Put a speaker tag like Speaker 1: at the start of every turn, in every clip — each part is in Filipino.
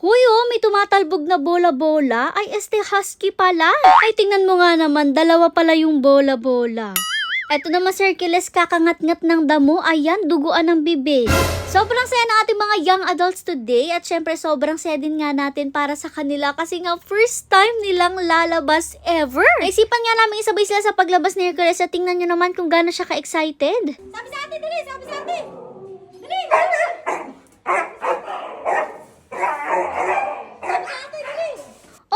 Speaker 1: Huy oh, may tumatalbog na bola-bola. Ay, este husky pala. Ay, tingnan mo nga naman, dalawa pala yung bola-bola. Eto naman, Sir Kiles, kakangat-ngat ng damo. Ayan, duguan ng bibig. Sobrang saya ng ating mga young adults today at syempre sobrang saya din nga natin para sa kanila kasi nga first time nilang lalabas ever. Naisipan nga namin isabay sila sa paglabas ni Hercules at tingnan nyo naman kung gaano siya ka-excited.
Speaker 2: Sabi sa atin, dali! Sabi sa atin! Dali! Sabi sa atin, dali!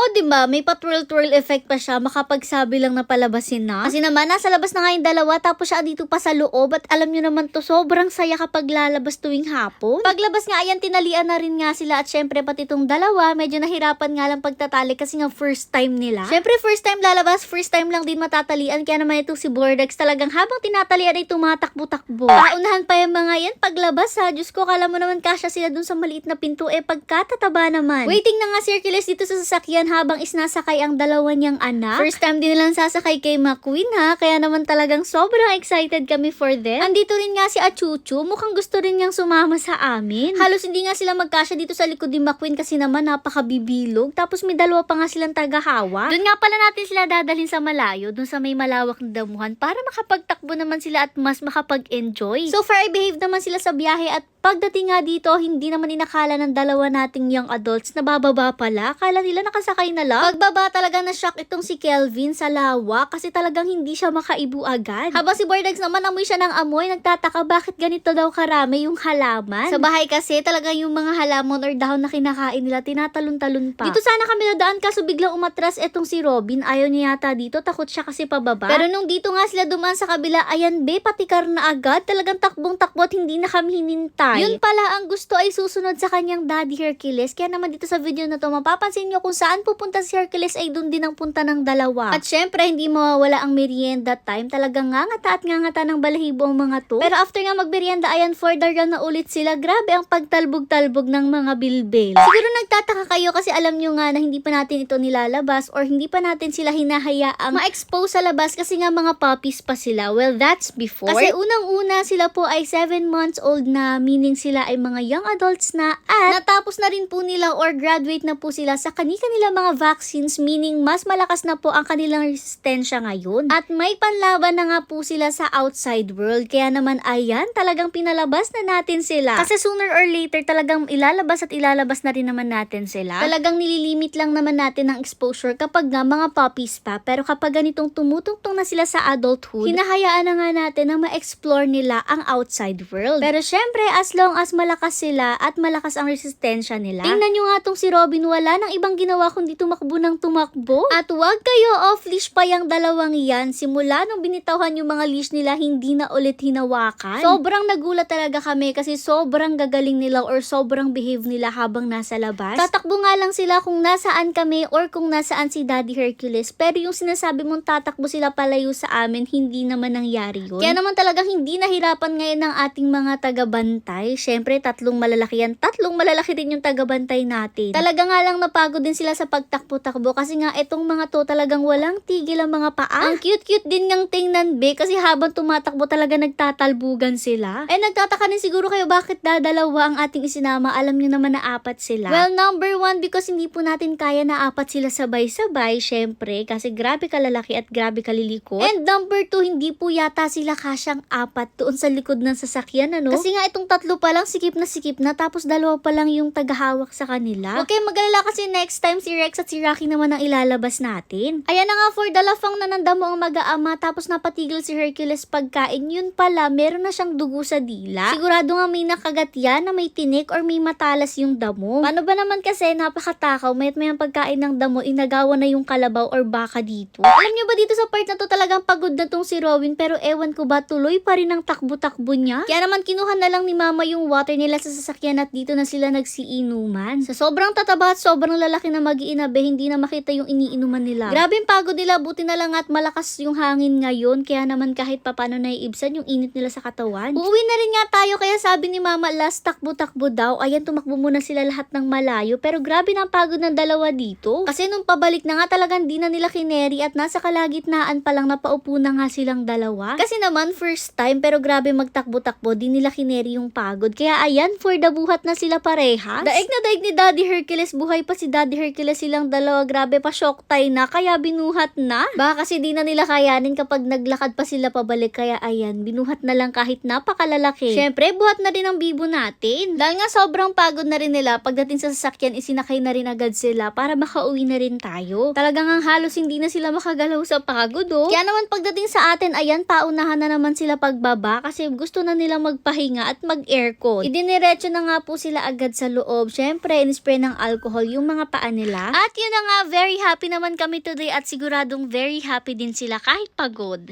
Speaker 1: O, di ba may pa-twirl-twirl effect pa siya, makapagsabi lang na palabasin na. Kasi naman, nasa labas na nga yung dalawa, tapos siya dito pa sa loob, at alam nyo naman to, sobrang saya kapag lalabas tuwing hapon. Paglabas nga, ayan, tinalian na rin nga sila, at syempre, pati itong dalawa, medyo nahirapan nga lang pagtatali kasi nga first time nila. Syempre, first time lalabas, first time lang din matatalian, kaya naman itong si Bordex talagang habang tinatalian ay tumatakbo-takbo. Paunahan pa yung mga yan, paglabas ha, Diyos ko, kala mo naman kasya sila dun sa maliit na pinto, eh pagkatataba naman. Waiting na nga si Hercules dito sa sasakyan habang isnasakay ang dalawa niyang anak. First time din nilang sasakay kay McQueen ha, kaya naman talagang sobrang excited kami for them. Andito rin nga si Achuchu, mukhang gusto rin niyang sumama sa amin. Halos hindi nga sila magkasya dito sa likod ni McQueen kasi naman napakabibilog. Tapos may dalawa pa nga silang tagahawa. Doon nga pala natin sila dadalhin sa malayo, doon sa may malawak na damuhan para makapagtakbo naman sila at mas makapag-enjoy. So far, I behave naman sila sa biyahe at Pagdating nga dito, hindi naman inakala ng dalawa nating young adults na bababa pala. Akala nila nakasakay na lang. Pagbaba talaga na shock itong si Kelvin sa lawa kasi talagang hindi siya makaibu agad. Habang si Bordex naman amoy siya ng amoy, nagtataka bakit ganito daw karami yung halaman. Sa bahay kasi talaga yung mga halamon or dahon na kinakain nila, tinatalon-talon pa. Dito sana kami nadaan kaso biglang umatras etong si Robin. Ayaw niya yata dito, takot siya kasi pababa. Pero nung dito nga sila dumaan sa kabila, ayan be, patikar na agad. Talagang takbong-takbo at hindi na kami hinintay. Yun pala ang gusto ay susunod sa kanyang daddy Hercules. Kaya naman dito sa video na to, mapapansin nyo kung saan pupunta si Hercules ay doon din ang punta ng dalawa. At syempre, hindi mawawala ang merienda time. Talagang ngangata at ngangata ng balahibo ang mga to. Pero after nga magmerienda, ayan, for the na ulit sila. Grabe ang pagtalbog-talbog ng mga bilbil. Siguro nagtataka kayo kasi alam nyo nga na hindi pa natin ito nilalabas or hindi pa natin sila hinahayaang ma-expose sa labas kasi nga mga puppies pa sila. Well, that's before. Kasi unang-una sila po ay 7 months old na meaning sila ay mga young adults na at natapos na rin po nila or graduate na po sila sa kani-kanila mga vaccines meaning mas malakas na po ang kanilang resistensya ngayon. At may panlaban na nga po sila sa outside world. Kaya naman ayan, talagang pinalabas na natin sila. Kasi sooner or later talagang ilalabas at ilalabas na rin naman natin sila. Talagang nililimit lang naman natin ang exposure kapag nga mga puppies pa. Pero kapag ganitong tumutungtong na sila sa adulthood, hinahayaan na nga natin na ma-explore nila ang outside world. Pero syempre, as long as malakas sila at malakas ang resistensya nila. Tingnan nyo nga tong si Robin, wala nang ibang ginawa kundi tumakbo ng tumakbo. At wag kayo off-leash pa yung dalawang yan. Simula nung binitawhan yung mga leash nila, hindi na ulit hinawakan. Sobrang nagulat talaga kami kasi sobrang gagaling nila or sobrang behave nila habang nasa labas. Tatakbo nga lang sila kung nasaan kami or kung nasaan si Daddy Hercules. Pero yung sinasabi mong tatakbo sila palayo sa amin, hindi naman nangyari yun. Kaya naman talagang hindi nahirapan ngayon ng ating mga taga-bantay. Syempre, tatlong malalaki yan. Tatlong malalaki din yung taga-bantay natin. Talaga nga lang napagod din sila sa pagtakbo-takbo kasi nga etong mga to talagang walang tigil ang mga paa. Ang cute-cute din ngang tingnan be kasi habang tumatakbo talaga nagtatalbugan sila. Eh nagtataka din siguro kayo bakit dadalawa ang ating isinama. Alam niyo naman na apat sila. Well, number one because hindi po natin kaya na apat sila sabay-sabay syempre kasi grabe kalalaki at grabe kalilikot. And number two, hindi po yata sila kasyang apat doon sa likod ng sasakyan ano. Kasi nga itong tatlo pa lang sikip na sikip na tapos dalawa pa lang yung tagahawak sa kanila. Okay, magalala kasi next time si Rex at si Rocky naman ang ilalabas natin. Ayan na nga for the lafang nananda mo ang mag-aama tapos napatigil si Hercules pagkain. Yun pala, meron na siyang dugo sa dila. Sigurado nga may nakagat yan na may tinik or may matalas yung damo. Paano ba naman kasi napakatakaw, mayat may ang pagkain ng damo, inagawa na yung kalabaw or baka dito. Alam nyo ba dito sa part na to talagang pagod na tong si Rowan pero ewan ko ba tuloy pa rin ang takbo-takbo niya? Kaya naman kinuha na lang ni mama yung water nila sa sasakyan at dito na sila nagsiinuman. Sa sobrang tataba at sobrang lalaki na mag be, hindi na makita yung iniinuman nila. Grabe yung pagod nila, buti na lang at malakas yung hangin ngayon, kaya naman kahit papano naiibsan yung init nila sa katawan. Uuwi na rin nga tayo, kaya sabi ni mama, last takbo-takbo daw, ayan tumakbo muna sila lahat ng malayo, pero grabe na pagod ng dalawa dito. Kasi nung pabalik na nga talagang di na nila kineri at nasa kalagitnaan pa lang napaupo na nga silang dalawa. Kasi naman first time, pero grabe magtakbo-takbo, di nila kineri yung pagod. Kaya ayan, for the buhat na sila parehas. Daig na daig ni Daddy Hercules, buhay pa si Daddy Hercules silang dalawa, grabe pa shock tay na, kaya binuhat na. Baka kasi di na nila kayanin kapag naglakad pa sila pabalik, kaya ayan, binuhat na lang kahit napakalalaki. Syempre, buhat na rin ang bibo natin. Dahil nga sobrang pagod na rin nila, pagdating sa sasakyan, isinakay na rin agad sila para makauwi na rin tayo. Talagang ang halos hindi na sila makagalaw sa pagod, oh. Kaya naman pagdating sa atin, ayan, paunahan na naman sila pagbaba kasi gusto na nila magpahinga at mag-aircon. Idiniretso na nga po sila agad sa loob. Syempre, in-spray ng alcohol yung mga paa nila. At yun na nga, very happy naman kami today at siguradong very happy din sila kahit pagod.